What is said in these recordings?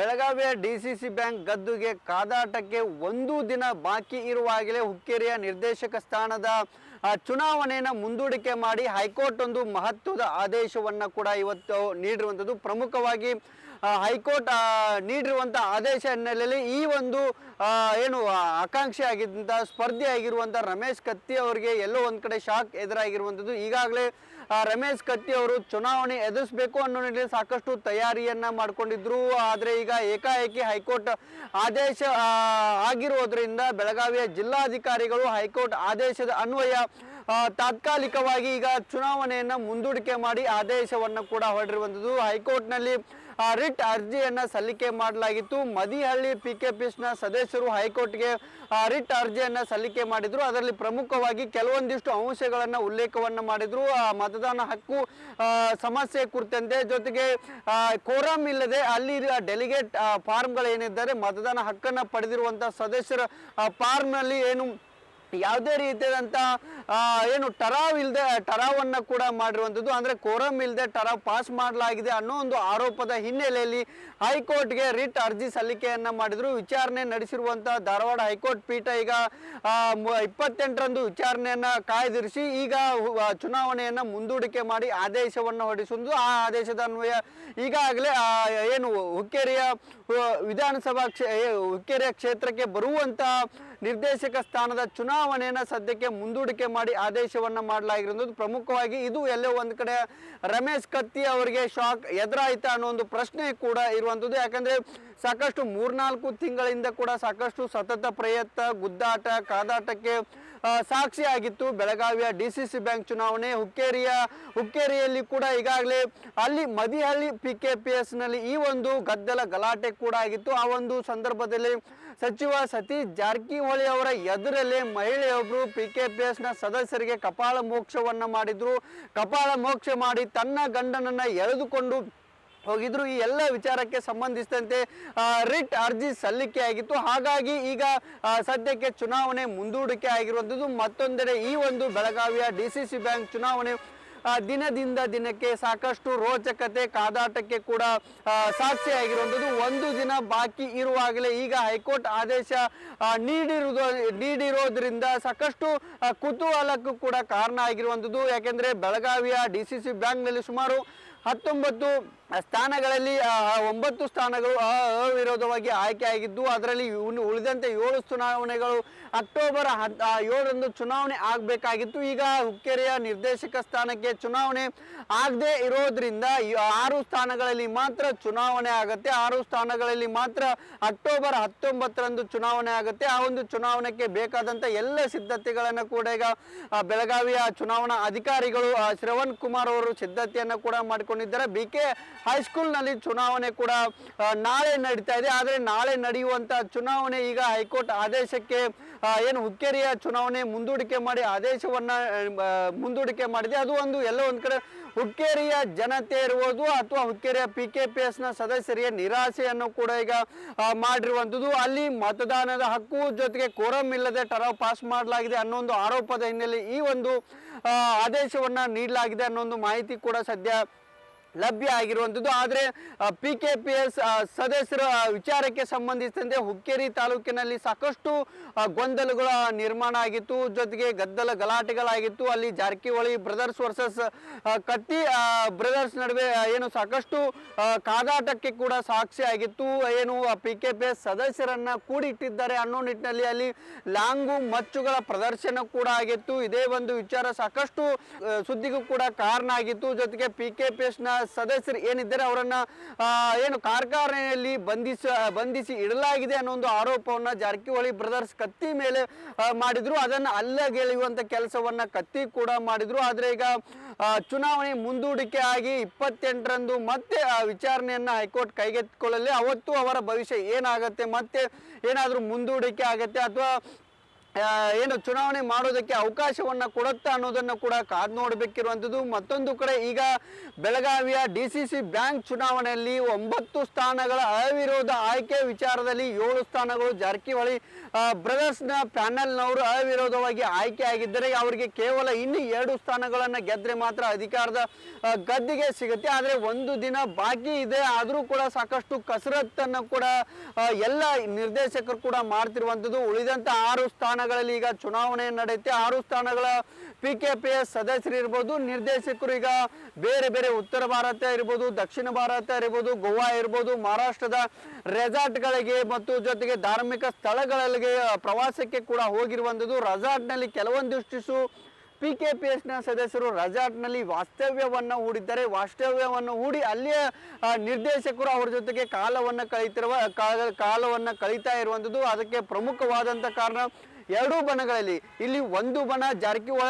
ಬೆಳಗಾವಿಯ D C C bank ಗದ್ದುಗೆ ಕಾದಾಟಕ್ಕೆ ಒಂದು ದಿನ ಬಾಕಿ ಇರುವಾಗಲೇ ಹುಕ್ಕೇರಿಯ ನಿರ್ದೇಶಕ ಸ್ಥಾನದ ಚುನಾವಣೆಯನ್ನು ಮುಂದೂಡಿಕೆ ಮಾಡಿ ಹೈಕೋರ್ಟ್ ಒಂದು ಮಹತ್ವದ ಆದೇಶವನ್ನು ಕೂಡ ಇವತ್ತು ನೀಡಿರುವಂಥದ್ದು. ಪ್ರಮುಖವಾಗಿ ಹೈಕೋರ್ಟ್ ನೀಡಿರುವಂಥ ಆದೇಶ ಹಿನ್ನೆಲೆಯಲ್ಲಿ ಈ ಒಂದು ಏನು ಆಕಾಂಕ್ಷೆ ಆಗಿದ್ದಂಥ ಸ್ಪರ್ಧೆ ಆಗಿರುವಂಥ ರಮೇಶ್ ಕತ್ತಿ ಅವರಿಗೆ ಎಲ್ಲೋ ಒಂದು ಕಡೆ ಶಾಕ್ ಎದುರಾಗಿರುವಂಥದ್ದು. ಈಗಾಗಲೇ ರಮೇಶ್ ಕತ್ತಿ ಅವರು ಚುನಾವಣೆ ಎದುರಿಸಬೇಕು ಅನ್ನೋ ನಿಟ್ಟಿನಲ್ಲಿ ಸಾಕಷ್ಟು ತಯಾರಿಯನ್ನ ಮಾಡ್ಕೊಂಡಿದ್ರು. ಆದರೆ ಈಗ ಏಕಾಏಕಿ ಹೈಕೋರ್ಟ್ ಆದೇಶ ಆಗಿರುವುದರಿಂದ ಬೆಳಗಾವಿಯ ಜಿಲ್ಲಾಧಿಕಾರಿಗಳು ಹೈಕೋರ್ಟ್ ಆದೇಶದ ಅನ್ವಯ ತಾತ್ಕಾಲಿಕವಾಗಿ ಈಗ ಚುನಾವಣೆಯನ್ನ ಮುಂದೂಡಿಕೆ ಮಾಡಿ ಆದೇಶವನ್ನು ಕೂಡ ಹೊರಡಿರುವಂಥದ್ದು ಹೈಕೋರ್ಟ್ನಲ್ಲಿ ರಿಟ್ ಅರ್ಜಿಯನ್ನ ಸಲ್ಲಿಕೆ ಮಾಡಲಾಗಿತ್ತು. ಮದಿಹಳ್ಳಿ ಪಿ ಕೆ ಪಿಸ್ನ ಸದಸ್ಯರು ಹೈಕೋರ್ಟ್ಗೆ ಆ, ರಿಟ್ ಅರ್ಜಿಯನ್ನ ಸಲ್ಲಿಕೆ ಮಾಡಿದ್ರು. ಅದರಲ್ಲಿ ಪ್ರಮುಖವಾಗಿ ಕೆಲವೊಂದಿಷ್ಟು ಅಂಶಗಳನ್ನ ಉಲ್ಲೇಖವನ್ನ ಮಾಡಿದ್ರು. ಆ, ಮತದಾನ ಹಕ್ಕು ಸಮಸ್ಯೆ ಕುರಿತಂತೆ ಜೊತೆಗೆ ಆ, ಕೋರಂ ಇಲ್ಲದೆ ಅಲ್ಲಿ ಡೆಲಿಗೇಟ್ ಫಾರ್ಮ್ಗಳೇನಿದ್ದಾರೆ ಮತದಾನ ಹಕ್ಕನ್ನ ಪಡೆದಿರುವಂತ ಸದಸ್ಯರ ಫಾರ್ಮ್ನಲ್ಲಿ ಏನು ಯಾವುದೇ ರೀತಿಯಾದಂಥ ಏನು ಟರಾವ್ ಇಲ್ಲದೆ ಟರಾವನ್ನು ಕೂಡ ಮಾಡಿರುವಂಥದ್ದು. ಅಂದರೆ ಕೋರಂ ಇಲ್ಲದೆ ಟರಾವ್ ಪಾಸ್ ಮಾಡಲಾಗಿದೆ ಅನ್ನೋ ಒಂದು ಆರೋಪದ ಹಿನ್ನೆಲೆಯಲ್ಲಿ ಹೈಕೋರ್ಟ್ಗೆ ರಿಟ್ ಅರ್ಜಿ ಸಲ್ಲಿಕೆಯನ್ನು ಮಾಡಿದ್ರು. ವಿಚಾರಣೆ ನಡೆಸಿರುವಂಥ ಧಾರವಾಡ ಹೈಕೋರ್ಟ್ ಪೀಠ ಈಗ ಇಪ್ಪತ್ತೆಂಟರಂದು ವಿಚಾರಣೆಯನ್ನು ಕಾಯ್ದಿರಿಸಿ, ಈಗ ಚುನಾವಣೆಯನ್ನು ಮುಂದೂಡಿಕೆ ಮಾಡಿ ಆದೇಶವನ್ನು ಹೊರಡಿಸುವುದು. ಆ ಆದೇಶದ ಅನ್ವಯ ಈಗಾಗಲೇ ಏನು ಹುಕ್ಕೇರಿಯ ವಿಧಾನಸಭಾ ಕ್ಷೇ ಹುಕ್ಕೇರಿಯ ಕ್ಷೇತ್ರಕ್ಕೆ ಬರುವಂತ ನಿರ್ದೇಶಕ ಸ್ಥಾನದ ಚುನಾವಣೆಯನ್ನು ಸದ್ಯಕ್ಕೆ ಮುಂದೂಡಿಕೆ ಮಾಡಿ ಆದೇಶವನ್ನು ಮಾಡಲಾಗಿರುವುದು ಪ್ರಮುಖವಾಗಿ. ಇದು ಎಲ್ಲೋ ಒಂದು ಕಡೆ ರಮೇಶ್ ಕತ್ತಿ ಅವರಿಗೆ ಶಾಕ್ ಎದುರಾಯ್ತಾ ಅನ್ನೋ ಒಂದು ಪ್ರಶ್ನೆ ಕೂಡ ಇರುವಂಥದ್ದು ಯಾಕಂದ್ರೆ ಸಾಕಷ್ಟು ಮೂರ್ನಾಲ್ಕು ತಿಂಗಳಿಂದ ಕೂಡ ಸಾಕಷ್ಟು ಸತತ ಪ್ರಯತ್ನ, ಗುದ್ದಾಟ, ಕಾದಾಟಕ್ಕೆ ಸಾಕ್ಷಿಯಾಗಿತ್ತು. ಬೆಳಗಾವಿಯ ಡಿ ಸಿ ಸಿ ಬ್ಯಾಂಕ್ ಚುನಾವಣೆ ಹುಕ್ಕೇರಿಯ, ಹುಕ್ಕೇರಿಯಲ್ಲಿ ಕೂಡ ಈಗಾಗಲೇ ಅಲ್ಲಿ ಮದಿಹಳ್ಳಿ ಪಿ ಕೆ ಪಿ ಎಸ್ನಲ್ಲಿ ಈ ಒಂದು ಗದ್ದಲ ಗಲಾಟೆ ಕೂಡ ಆಗಿತ್ತು. ಆ ಒಂದು ಸಂದರ್ಭದಲ್ಲಿ ಸಚಿವ ಸತೀಶ್ ಜಾರಕಿಹೊಳಿ ಅವರ ಎದುರಲ್ಲೇ ಮಹಿಳೆಯೊಬ್ಬರು ಪಿ ಕೆ ಪಿ ಎಸ್ನ ಸದಸ್ಯರಿಗೆ ಕಪಾಳ ಮೋಕ್ಷವನ್ನ ಮಾಡಿದ್ರು. ಕಪಾಳ ಮೋಕ್ಷ ಮಾಡಿ ತನ್ನ ಗಂಡನನ್ನ ಎಳೆದುಕೊಂಡು ಹೋಗಿದ್ರು. ಈ ಎಲ್ಲ ವಿಚಾರಕ್ಕೆ ಸಂಬಂಧಿಸಿದಂತೆ ರಿಟ್ ಅರ್ಜಿ ಸಲ್ಲಿಕೆ ಆಗಿತ್ತು. ಹಾಗಾಗಿ ಈಗ ಸದ್ಯಕ್ಕೆ ಚುನಾವಣೆ ಮುಂದೂಡಿಕೆ ಆಗಿರುವಂಥದ್ದು. ಮತ್ತೊಂದೆಡೆ ಈ ಒಂದು ಬೆಳಗಾವಿಯ ಡಿ ಸಿ ಸಿ ಬ್ಯಾಂಕ್ ಚುನಾವಣೆ ದಿನದಿಂದ ದಿನಕ್ಕೆ ಸಾಕಷ್ಟು ರೋಚಕತೆ, ಕಾದಾಟಕ್ಕೆ ಕೂಡ ಸಾಕ್ಷಿ ಸಾಕ್ಷಿಯಾಗಿರುವಂಥದ್ದು ಒಂದು ದಿನ ಬಾಕಿ ಇರುವಾಗಲೇ ಈಗ ಹೈಕೋರ್ಟ್ ಆದೇಶ ನೀಡಿರುವುದು ನೀಡಿರೋದ್ರಿಂದ ಸಾಕಷ್ಟು ಕುತೂಹಲಕ್ಕೂ ಕೂಡ ಕಾರಣ ಆಗಿರುವಂಥದ್ದು. ಯಾಕೆಂದರೆ ಬೆಳಗಾವಿಯ ಡಿ ಸಿ ಸಿ ಬ್ಯಾಂಕ್ನಲ್ಲಿ ಸುಮಾರು ಹತ್ತೊಂಬತ್ತು ಸ್ಥಾನಗಳಲ್ಲಿ ಒಂಬತ್ತು ಸ್ಥಾನಗಳು ಅವಿರೋಧವಾಗಿ ಆಯ್ಕೆ ಆಗಿದ್ದು, ಅದರಲ್ಲಿ ಇನ್ನು ಉಳಿದಂತೆ ಏಳು ಚುನಾವಣೆಗಳು ಅಕ್ಟೋಬರ್ ಹತ್ತು ಏಳರಂದು ಚುನಾವಣೆ ಆಗಬೇಕಾಗಿತ್ತು. ಈಗ ಹುಕ್ಕೇರಿಯ ನಿರ್ದೇಶಕ ಸ್ಥಾನಕ್ಕೆ ಚುನಾವಣೆ ಆಗದೆ ಇರೋದ್ರಿಂದ ಆರು ಸ್ಥಾನಗಳಲ್ಲಿ ಮಾತ್ರ ಚುನಾವಣೆ ಆಗುತ್ತೆ. ಆರು ಸ್ಥಾನಗಳಲ್ಲಿ ಮಾತ್ರ ಅಕ್ಟೋಬರ್ ಹತ್ತೊಂಬತ್ತರಂದು ಚುನಾವಣೆ ಆಗುತ್ತೆ. ಆ ಒಂದು ಚುನಾವಣೆಗೆ ಬೇಕಾದಂಥ ಎಲ್ಲ ಸಿದ್ಧತೆಗಳನ್ನು ಕೂಡ ಈಗ ಬೆಳಗಾವಿಯ ಚುನಾವಣಾ ಅಧಿಕಾರಿಗಳು ಶ್ರವಣ್ ಕುಮಾರ್ ಅವರು ಸಿದ್ಧತೆಯನ್ನು ಕೂಡ ಮಾಡಿಕೊಂಡಿದ್ದಾರೆ ಬಿ ಕೆ ಹೈಸ್ಕೂಲ್ನಲ್ಲಿ ಚುನಾವಣೆ ಕೂಡ ನಾಳೆ ನಡೀತಾ ಇದೆ. ಆದರೆ ನಾಳೆ ನಡೆಯುವಂಥ ಚುನಾವಣೆ ಈಗ ಹೈಕೋರ್ಟ್ ಆದೇಶಕ್ಕೆ ಏನು ಹುಕ್ಕೇರಿಯ ಚುನಾವಣೆ ಮುಂದೂಡಿಕೆ ಮಾಡಿ ಆದೇಶವನ್ನ ಮುಂದೂಡಿಕೆ ಮಾಡಿದೆ. ಅದು ಒಂದು ಎಲ್ಲ ಒಂದು ಕಡೆ ಹುಕ್ಕೇರಿಯ ಜನತೆ ಇರ್ಬೋದು ಅಥವಾ ಹುಕ್ಕೇರಿಯ ಪಿ ಕೆ ಪಿ ಎಸ್ನ ಸದಸ್ಯರಿಗೆ ನಿರಾಸೆಯನ್ನು ಕೂಡ ಈಗ ಮಾಡಿರುವಂಥದ್ದು. ಅಲ್ಲಿ ಮತದಾನದ ಹಕ್ಕು ಜೊತೆಗೆ ಕೋರಂ ಇಲ್ಲದೆ ಟರಾವ್ ಪಾಸ್ ಮಾಡಲಾಗಿದೆ ಅನ್ನೋ ಒಂದು ಆರೋಪದ ಹಿನ್ನೆಲೆ ಈ ಒಂದು ಆದೇಶವನ್ನ ನೀಡಲಾಗಿದೆ ಅನ್ನೋ ಒಂದು ಮಾಹಿತಿ ಕೂಡ ಸದ್ಯ ಲಭ್ಯ ಆಗಿರುವಂಥದ್ದು. ಆದರೆ ಪಿ ಕೆ ಪಿ ಎಸ್ ಸದಸ್ಯರ ವಿಚಾರಕ್ಕೆ ಸಂಬಂಧಿಸಿದಂತೆ ಹುಕ್ಕೇರಿ ತಾಲೂಕಿನಲ್ಲಿ ಸಾಕಷ್ಟು ಗೊಂದಲಗಳ ನಿರ್ಮಾಣ ಆಗಿತ್ತು. ಜೊತೆಗೆ ಗದ್ದಲ ಗಲಾಟೆಗಳಾಗಿತ್ತು. ಅಲ್ಲಿ Jarkiholi brothers versus Katti brothers ನಡುವೆ ಏನು ಸಾಕಷ್ಟು ಕಾದಾಟಕ್ಕೆ ಕೂಡ ಸಾಕ್ಷಿ ಆಗಿತ್ತು. ಏನು ಪಿ ಕೆ ಪಿ ಎಸ್ ಸದಸ್ಯರನ್ನ ಕೂಡಿಟ್ಟಿದ್ದಾರೆ ಅನ್ನೋ ನಿಟ್ಟಿನಲ್ಲಿ ಅಲ್ಲಿ ಲಾಂಗು ಮಚ್ಚುಗಳ ಪ್ರದರ್ಶನ ಕೂಡ ಆಗಿತ್ತು. ಇದೇ ಒಂದು ವಿಚಾರ ಸಾಕಷ್ಟು ಸುದ್ದಿಗೂ ಕೂಡ ಕಾರಣ ಆಗಿತ್ತು. ಜೊತೆಗೆ ಪಿ ಕೆ ಪಿ ಎಸ್ನ ಸದಸ್ಯರು ಏನಿದ್ದಾರೆ ಅವರನ್ನ ಏನು ಕಾರ್ಖಾನೆಯಲ್ಲಿ ಬಂಧಿಸ, ಬಂಧಿಸಿ ಇಡಲಾಗಿದೆ ಅನ್ನೋ ಒಂದು ಆರೋಪವನ್ನು ಜಾರಕಿಹೊಳಿ ಬ್ರದರ್ಸ್ ಕತ್ತಿ ಮೇಲೆ ಮಾಡಿದ್ರು. ಅದನ್ನ ಅಲ್ಲಗೆಳೆಯುವಂತ ಕೆಲಸವನ್ನ ಕತ್ತಿ ಕೂಡ ಮಾಡಿದ್ರು. ಆದರೆ ಈಗ ಚುನಾವಣೆ ಮುಂದೂಡಿಕೆ ಆಗಿ ಇಪ್ಪತ್ತೆಂಟರಂದು ಮತ್ತೆ, ಆ, ವಿಚಾರಣೆಯನ್ನು ಹೈಕೋರ್ಟ್ ಕೈಗೆತ್ತಿಕೊಳ್ಳಲಿ. ಅವತ್ತು ಅವರ ಭವಿಷ್ಯ ಏನಾಗುತ್ತೆ, ಮತ್ತೆ ಏನಾದರೂ ಮುಂದೂಡಿಕೆ ಆಗುತ್ತೆ, ಅಥವಾ ಏನು ಚುನಾವಣೆ ಮಾಡೋದಕ್ಕೆ ಅವಕಾಶವನ್ನ ಕೊಡುತ್ತಾ ಅನ್ನೋದನ್ನು ಕೂಡ ಕಾದು ನೋಡಬೇಕಿರುವಂಥದ್ದು. ಮತ್ತೊಂದು ಕಡೆ ಈಗ ಬೆಳಗಾವಿಯ ಡಿ ಸಿ ಸಿ ಬ್ಯಾಂಕ್ ಚುನಾವಣೆಯಲ್ಲಿ ಒಂಬತ್ತು ಸ್ಥಾನಗಳ ಅವಿರೋಧ ಆಯ್ಕೆ ವಿಚಾರದಲ್ಲಿ ಏಳು ಸ್ಥಾನಗಳು ಜಾರಕಿಹೊಳಿ ಬ್ರದರ್ಸ್ನ ಪ್ಯಾನೆಲ್ನವರು ಅವಿರೋಧವಾಗಿ ಆಯ್ಕೆ ಆಗಿದ್ದರೆ ಅವರಿಗೆ ಕೇವಲ ಇನ್ನು ಎರಡು ಸ್ಥಾನಗಳನ್ನು ಗೆದ್ದರೆ ಮಾತ್ರ ಅಧಿಕಾರದ ಗದ್ದಿಗೆ ಸಿಗುತ್ತೆ. ಆದರೆ ಒಂದು ದಿನ ಬಾಕಿ ಇದೆ. ಆದರೂ ಕೂಡ ಸಾಕಷ್ಟು ಕಸರತ್ತನ್ನು ಕೂಡ ಎಲ್ಲ ನಿರ್ದೇಶಕರು ಕೂಡ ಮಾಡ್ತಿರುವಂಥದ್ದು. ಉಳಿದಂಥ ಆರು ಸ್ಥಾನಗಳಲ್ಲಿ ಈಗ ಚುನಾವಣೆ ನಡೆಯುತ್ತೆ. ಆರು ಸ್ಥಾನಗಳ ಪಿ ಕೆ ಪಿ ಎಸ್ ಸದಸ್ಯರು ಇರ್ಬೋದು ನಿರ್ದೇಶಕರು ಈಗ ಬೇರೆ ಬೇರೆ ಉತ್ತರ ಭಾರತ ಇರ್ಬೋದು, ದಕ್ಷಿಣ ಭಾರತ ಇರ್ಬೋದು, ಗೋವಾ ಇರ್ಬೋದು, ಮಹಾರಾಷ್ಟ್ರದ ರೆಸಾರ್ಟ್ಗಳಿಗೆ ಮತ್ತು ಜೊತೆಗೆ ಧಾರ್ಮಿಕ ಸ್ಥಳಗಳಿಗೆ ಪ್ರವಾಸಕ್ಕೆ ಕೂಡ ಹೋಗಿರುವಂಥದ್ದು. ರೆಸಾರ್ಟ್ನಲ್ಲಿ ಕೆಲವೊಂದಿಷ್ಟು ಪಿ ಕೆ ಪಿ ಎಸ್ನ ಸದಸ್ಯರು ರೆಸಾರ್ಟ್ನಲ್ಲಿ ವಾಸ್ತವ್ಯವನ್ನು ಹೂಡಿದ್ದಾರೆ. ವಾಸ್ತವ್ಯವನ್ನು ಹೂಡಿ ಅಲ್ಲಿಯ ನಿರ್ದೇಶಕರು ಅವರ ಜೊತೆಗೆ ಕಾಲವನ್ನು ಕಳೀತಿರುವ ಕಾಲ- ಕಾಲವನ್ನು ಕಳೀತಾ ಇರುವಂಥದ್ದು. ಅದಕ್ಕೆ ಪ್ರಮುಖವಾದಂಥ ಕಾರಣ ಎರಡೂ ಬಣಗಳಲ್ಲಿ ಇಲ್ಲಿ ಒಂದು ಬಣ ಜಾರಕಿಹೊಳ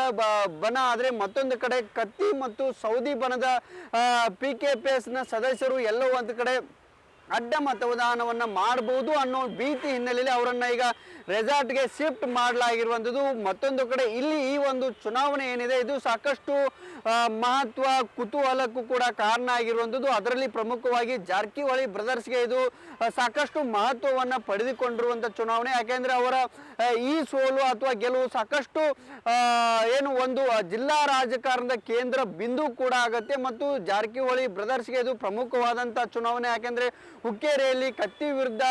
ಬಣ ಆದರೆ ಮತ್ತೊಂದು ಕಡೆ ಕತ್ತಿ ಮತ್ತು ಸೌದಿ ಬಣದ ಪಿ ಕೆ ಪಿ ಸದಸ್ಯರು ಎಲ್ಲೋ ಒಂದು ಕಡೆ ಅಡ್ಡ ಮತದಾನವನ್ನು ಮಾಡಬಹುದು ಅನ್ನೋ ಭೀತಿ ಹಿನ್ನೆಲೆಯಲ್ಲಿ ಅವರನ್ನು ಈಗ ರೆಸಾರ್ಟ್ಗೆ ಶಿಫ್ಟ್ ಮಾಡಲಾಗಿರುವಂಥದ್ದು. ಮತ್ತೊಂದು ಕಡೆ ಇಲ್ಲಿ ಈ ಒಂದು ಚುನಾವಣೆ ಏನಿದೆ, ಇದು ಸಾಕಷ್ಟು ಮಹತ್ವ, ಕುತೂಹಲಕ್ಕೂ ಕೂಡ ಕಾರಣ ಆಗಿರುವಂಥದ್ದು. ಅದರಲ್ಲಿ ಪ್ರಮುಖವಾಗಿ ಜಾರಕಿಹೊಳಿ ಬ್ರದರ್ಸ್ಗೆ ಇದು ಸಾಕಷ್ಟು ಮಹತ್ವವನ್ನು ಪಡೆದುಕೊಂಡಿರುವಂಥ ಚುನಾವಣೆ. ಯಾಕೆಂದ್ರೆ ಅವರ ಈ ಸೋಲು ಅಥವಾ ಗೆಲುವು ಸಾಕಷ್ಟು ಏನು ಒಂದು ಜಿಲ್ಲಾ ರಾಜಕಾರಣದ ಕೇಂದ್ರ ಬಿಂದು ಕೂಡ ಆಗುತ್ತೆ. ಮತ್ತು ಜಾರಕಿಹೊಳಿ ಬ್ರದರ್ಸ್ಗೆ ಇದು ಪ್ರಮುಖವಾದಂಥ ಚುನಾವಣೆ. ಯಾಕೆಂದ್ರೆ ಹುಕ್ಕೇರಿಯಲ್ಲಿ ಕತ್ತಿ ವಿರುದ್ಧ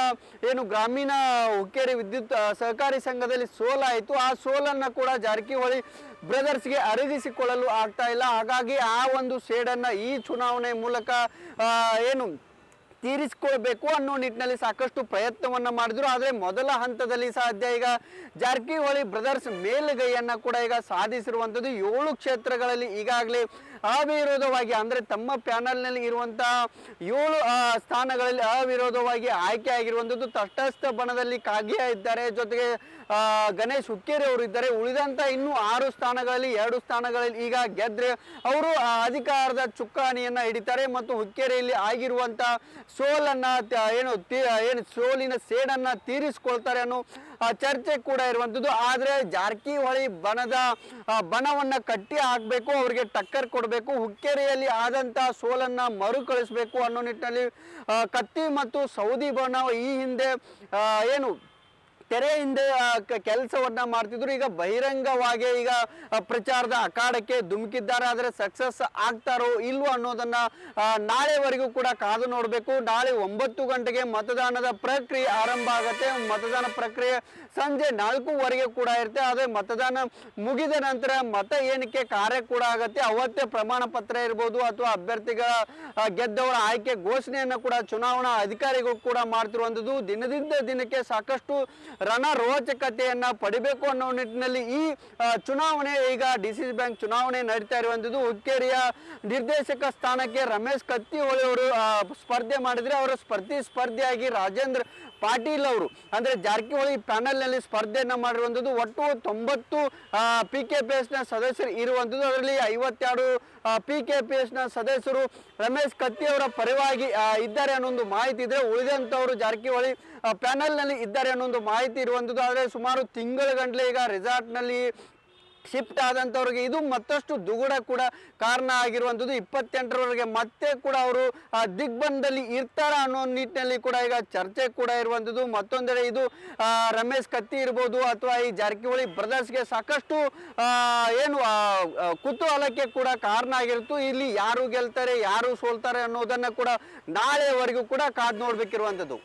ಏನು ಗ್ರಾಮೀಣ ಹುಕ್ಕೇರಿ ವಿದ್ಯುತ್ ಸಹಕಾರಿ ಸಂಘದಲ್ಲಿ ಸೋಲಾಯಿತು. ಆ ಸೋಲನ್ನು ಕೂಡ ಜಾರಕಿಹೊಳಿ ಬ್ರದರ್ಸ್ಗೆ ಅರಗಿಸಿಕೊಳ್ಳಲು ಆಗ್ತಾ ಇಲ್ಲ. ಹಾಗಾಗಿ ಆ ಒಂದು ಸೇಡನ್ನ ಈ ಚುನಾವಣೆ ಮೂಲಕ ಏನು ತೀರಿಸಿಕೊಳ್ಬೇಕು ಅನ್ನೋ ನಿಟ್ಟಿನಲ್ಲಿ ಸಾಕಷ್ಟು ಪ್ರಯತ್ನವನ್ನ ಮಾಡಿದ್ರು. ಆದರೆ ಮೊದಲ ಹಂತದಲ್ಲಿ ಸಾಧ್ಯ ಈಗ ಜಾರಕಿಹೊಳಿ ಬ್ರದರ್ಸ್ ಮೇಲುಗೈಯನ್ನು ಕೂಡ ಈಗ ಸಾಧಿಸಿರುವಂಥದ್ದು ಏಳು ಕ್ಷೇತ್ರಗಳಲ್ಲಿ ಈಗಾಗಲೇ ಅವಿರೋಧವಾಗಿ, ಅಂದರೆ ತಮ್ಮ ಪ್ಯಾನಲ್ನಲ್ಲಿ ಇರುವಂತಹ ಏಳು ಸ್ಥಾನಗಳಲ್ಲಿ ಅವಿರೋಧವಾಗಿ ಆಯ್ಕೆ ಆಗಿರುವಂಥದ್ದು ತಟಸ್ಥ ಬಣದಲ್ಲಿ ಕಾಗಿಯ ಇದ್ದಾರೆ. ಜೊತೆಗೆ ಗಣೇಶ್ ಹುಕ್ಕೇರಿ ಅವರು ಇದ್ದಾರೆ. ಉಳಿದಂತ ಇನ್ನೂ ಆರು ಸ್ಥಾನಗಳಲ್ಲಿ, ಎರಡು ಸ್ಥಾನಗಳಲ್ಲಿ ಈಗ ಗೆದ್ರೆ ಅವರು ಅಧಿಕಾರದ ಚುಕ್ಕಾಣಿಯನ್ನು ಹಿಡಿತಾರೆ. ಮತ್ತು ಹುಕ್ಕೇರಿಯಲ್ಲಿ ಆಗಿರುವಂತ ಸೋಲನ್ನ ಏನು ಏನು, ಸೋಲಿನ ಸೇಡನ್ನ ತೀರಿಸಿಕೊಳ್ತಾರೆ ಅನ್ನೋ ಚರ್ಚೆ ಕೂಡ ಇರುವಂಥದ್ದು. ಆದರೆ ಜಾರಕಿಹೊಳಿ ಬಣದ ಬಣವನ್ನು ಕಟ್ಟಿ ಹಾಕಬೇಕು, ಅವರಿಗೆ ಟಕ್ಕರ್ ಕೊಡಬೇಕು, ಹುಕ್ಕೇರಿಯಲ್ಲಿ ಆದಂತ ಸೋಲನ್ನ ಮರುಕಳಿಸಬೇಕು ಅನ್ನೋ ನಿಟ್ಟಿನಲ್ಲಿ ಕತ್ತಿ ಮತ್ತು ಸೌದಿ ಬಣ ಈ ಹಿಂದೆ ಏನು ತೆರೆ ಹಿಂದೆ ಕೆಲಸವನ್ನ ಮಾಡ್ತಿದ್ರು. ಈಗ ಬಹಿರಂಗವಾಗಿ ಈಗ ಪ್ರಚಾರದ ಅಖಾಡಕ್ಕೆ ಧುಮುಕಿದ್ದಾರೆ. ಆದರೆ ಸಕ್ಸಸ್ ಆಗ್ತಾರೋ ಇಲ್ವೋ ಅನ್ನೋದನ್ನ ನಾಳೆವರೆಗೂ ಕೂಡ ಕಾದು ನೋಡಬೇಕು. ನಾಳೆ ಒಂಬತ್ತು ಗಂಟೆಗೆ ಮತದಾನದ ಪ್ರಕ್ರಿಯೆ ಆರಂಭ ಆಗುತ್ತೆ. ಮತದಾನ ಪ್ರಕ್ರಿಯೆ ಸಂಜೆ ನಾಲ್ಕೂವರೆಗೆ ಕೂಡ ಇರುತ್ತೆ. ಆದರೆ ಮತದಾನ ಮುಗಿದ ನಂತರ ಮತ ಏನಕ್ಕೆ ಕಾರ್ಯ ಕೂಡ ಆಗುತ್ತೆ. ಅವತ್ತೇ ಪ್ರಮಾಣ ಪತ್ರ ಇರ್ಬೋದು ಅಥವಾ ಅಭ್ಯರ್ಥಿಗಳ ಗೆದ್ದವರ ಆಯ್ಕೆ ಘೋಷಣೆಯನ್ನು ಕೂಡ ಚುನಾವಣಾ ಅಧಿಕಾರಿಗಳು ಕೂಡ ಮಾಡ್ತಿರುವಂಥದ್ದು. ದಿನದಿಂದ ದಿನಕ್ಕೆ ಸಾಕಷ್ಟು ರಣರೋಚಕತೆಯನ್ನ ಪಡಿಬೇಕು ಅನ್ನೋ ನಿಟ್ಟಿನಲ್ಲಿ ಈ ಚುನಾವಣೆ ಈಗ ಡಿ ಸಿ ಬ್ಯಾಂಕ್ ಚುನಾವಣೆ ನಡೀತಾ ಇರುವಂಥದ್ದು. ಹುಕ್ಕೇರಿಯ ನಿರ್ದೇಶಕ ಸ್ಥಾನಕ್ಕೆ ರಮೇಶ್ ಕತ್ತಿಹೊಳಿ ಅವರು ಸ್ಪರ್ಧೆ ಮಾಡಿದ್ರೆ ಅವರ ಸ್ಪರ್ಧಿ ಸ್ಪರ್ಧಿಯಾಗಿ ರಾಜೇಂದ್ರ ಪಾಟೀಲ್ ಅವರು, ಅಂದ್ರೆ ಜಾರಕಿಹೊಳಿ ಪ್ಯಾನಲ್ನಲ್ಲಿ ಸ್ಪರ್ಧೆಯನ್ನು ಮಾಡಿರುವಂಥದ್ದು ಒಟ್ಟು ತೊಂಬತ್ತು ಪಿ ಕೆ ಪಿ ಎಸ್ನ ಸದಸ್ಯರು ಇರುವಂಥದ್ದು. ಅದರಲ್ಲಿ ಐವತ್ತೆರಡು ಪಿ ಕೆ ಪಿ ಎಸ್ನ ಸದಸ್ಯರು ರಮೇಶ್ ಕತ್ತಿ ಅವರ ಪರವಾಗಿ ಇದ್ದಾರೆ ಅನ್ನೋ ಒಂದು ಮಾಹಿತಿ ಇದೆ ಉಳಿದಂಥವರು ಜಾರಕಿಹೊಳಿ ಪ್ಯಾನಲ್ನಲ್ಲಿ ಇದ್ದಾರೆ ಅನ್ನೋ ಒಂದು ಮಾಹಿತಿ ಇರುವಂಥದ್ದು. ಆದರೆ ಸುಮಾರು ತಿಂಗಳ ಗಂಟಲೆ ಈಗ ರೆಸಾರ್ಟ್ನಲ್ಲಿ ಶಿಫ್ಟ್ ಆದಂಥವ್ರಿಗೆ ಇದು ಮತ್ತಷ್ಟು ದುಗುಡ ಕೂಡ ಕಾರಣ ಆಗಿರುವಂಥದ್ದು. ಇಪ್ಪತ್ತೆಂಟರವರೆಗೆ ಮತ್ತೆ ಕೂಡ ಅವರು ದಿಗ್ಬಂಧದಲ್ಲಿ ಇರ್ತಾರ ಅನ್ನೋ ನಿಟ್ಟಿನಲ್ಲಿ ಕೂಡ ಈಗ ಚರ್ಚೆ ಕೂಡ ಇರುವಂಥದ್ದು. ಮತ್ತೊಂದೆಡೆ ಇದು ರಮೇಶ್ ಕತ್ತಿ ಇರ್ಬೋದು ಅಥವಾ ಈ ಜಾರಕಿಹೊಳಿ ಬ್ರದರ್ಸ್ಗೆ ಸಾಕಷ್ಟು ಏನು ಕುತೂಹಲಕ್ಕೆ ಕೂಡ ಕಾರಣ ಆಗಿರುತ್ತು ಇಲ್ಲಿ ಯಾರು ಗೆಲ್ತಾರೆ, ಯಾರು ಸೋಲ್ತಾರೆ ಅನ್ನೋದನ್ನ ಕೂಡ ನಾಳೆವರೆಗೂ ಕೂಡ ಕಾದು ನೋಡ್ಬೇಕಿರುವಂಥದ್ದು.